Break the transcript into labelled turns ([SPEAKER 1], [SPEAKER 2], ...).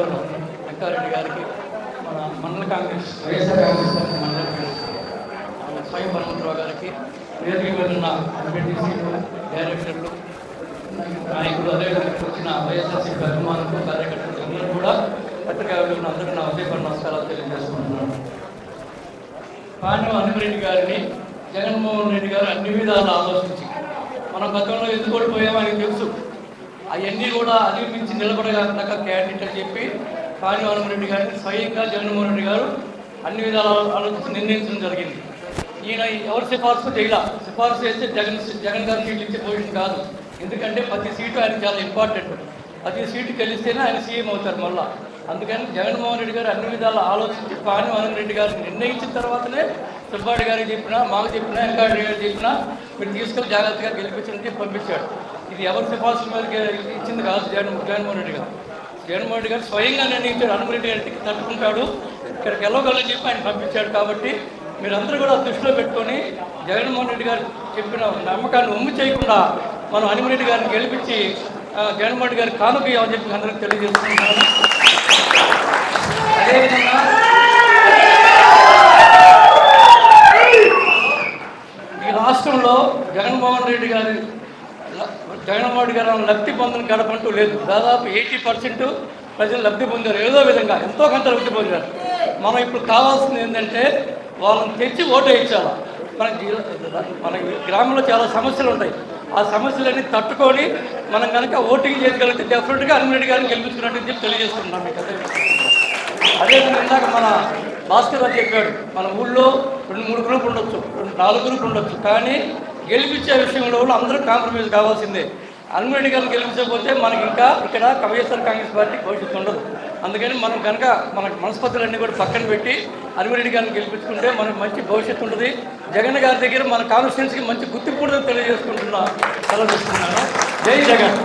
[SPEAKER 1] గౌరవ వెంకారెడ్డి గారికి మన మండల కాంగ్రెస్ వైఎస్ఆర్ కాంగ్రెస్ పార్టీ మండల కాంగ్రెస్ మన స్వయం హనుమంతరావు గారికి వేదిక ఉన్న ఎంపీటీసీలు డైరెక్టర్లు నాయకులు అదేవిధంగా వచ్చిన వైఎస్ఆర్సీపీ అభిమానులు కార్యకర్తలు అందరూ కూడా పత్రికా అందరూ నా ఉదయపడి నమస్కారాలు తెలియజేసుకుంటున్నాను. పాండవ హనుమరెడ్డి గారిని జగన్మోహన్ రెడ్డి గారు అన్ని విధాలు ఆలోచించి మనం గతంలో ఎందుకు ఓడిపోయామో తెలుసు. అవన్నీ కూడా అధిగమించి నిలబడగలక క్యాండిడేట్ అని చెప్పి పాండవ రెడ్డి గారిని స్వయంగా జగన్మోహన్ రెడ్డి గారు అన్ని విధాలు ఆలోచించి నిర్ణయించడం జరిగింది. ఈయన ఎవరు సిఫార్సు చేయాల. సిఫార్సు చేస్తే జగన్ జగన్ గారు సీట్లు ఇచ్చే పొజిషన్ కాదు. ఎందుకంటే ప్రతి సీటు ఆయన చాలా ఇంపార్టెంట్. ప్రతి సీటు గెలిస్తేనే ఆయన సీఎం అవుతారు మళ్ళీ. అందుకని జగన్మోహన్ రెడ్డి గారు అన్ని విధాలు ఆలోచించి పానివారం రెడ్డి గారు నిర్ణయించిన తర్వాతనే సుబ్బారెడ్డి గారికి చెప్పినా మాకు చెప్పినా వెంకటరెడ్డి గారికి చెప్పినా మీరు తీసుకెళ్ళి జాగ్రత్తగా గెలిపించడానికి పంపించాడు ఇది ఎవరి సిఫార్సు మీద ఇచ్చింది కాదు జగన్ జగన్మోహన్ రెడ్డి గారు. జగన్మోహన్ రెడ్డి గారు స్వయంగా నిర్ణయించాడు అనుమరెడ్డి గారికి తట్టుకుంటాడు. ఇక్కడికి వెళ్ళగలని చెప్పి ఆయన పంపించాడు కాబట్టి మీరందరూ కూడా దృష్టిలో పెట్టుకొని జగన్మోహన్ రెడ్డి గారు చెప్పిన నమ్మకాన్ని ఉమ్మి చేయకుండా మనం హనుమరెడ్డి గారిని గెలిపించి జగన్మోహన్ రెడ్డి గారికి కానుక ఇవ్వమని చెప్పి అందరికి తెలియజేస్తున్నాను. అదేవిధంగా రాష్ట్రంలో జగన్మోహన్ రెడ్డి గారి జగన్మోహన్ రెడ్డి గారు లబ్ధి పొందని గడపంటూ లేదు. దాదాపు ఎయిటీ పర్సెంట్ ప్రజలు లబ్ధి పొందారు. ఏదో విధంగా ఎంతో కొంత లబ్ధి పొందారు. మనం ఇప్పుడు కావాల్సింది ఏంటంటే వాళ్ళని తెచ్చి ఓటు వేయించాలి. మన మన గ్రామంలో చాలా సమస్యలు ఉంటాయి. ఆ సమస్యలన్నీ తట్టుకొని మనం కనుక ఓటింగ్ చేయగలిగితే డెఫినెట్గా అన్నిటి గారిని గెలిపించుకున్నట్టు చెప్పి తెలియజేస్తున్నాం మీకు అదే విధంగా ఇందాక మన భాస్కర్ అని చెప్పాడు. మన ఊళ్ళో రెండు మూడు గ్రూపులు ఉండొచ్చు రెండు నాలుగు గ్రూపులు ఉండొచ్చు. కానీ గెలిపించే విషయంలో కూడా అందరూ కాంప్రమైజ్ కావాల్సిందే. అన్మరెడ్డి గారిని గెలిపించకపోతే మనకి ఇంకా ఇక్కడ వైఎస్ఆర్ కాంగ్రెస్ పార్టీ భవిష్యత్తు ఉండదు. అందుకని మనం కనుక మన మనస్పతులన్నీ కూడా పక్కన పెట్టి అన్మరెడ్డి గారిని గెలిపించుకుంటే మనకు మంచి భవిష్యత్తు ఉంటుంది. జగన్ గారి దగ్గర మన కాన్స్టిట్యున్సీకి మంచి గుర్తింపు కూడా తెలియజేసుకుంటున్నా. సెలవు తీసుకున్నాను జై జగన్.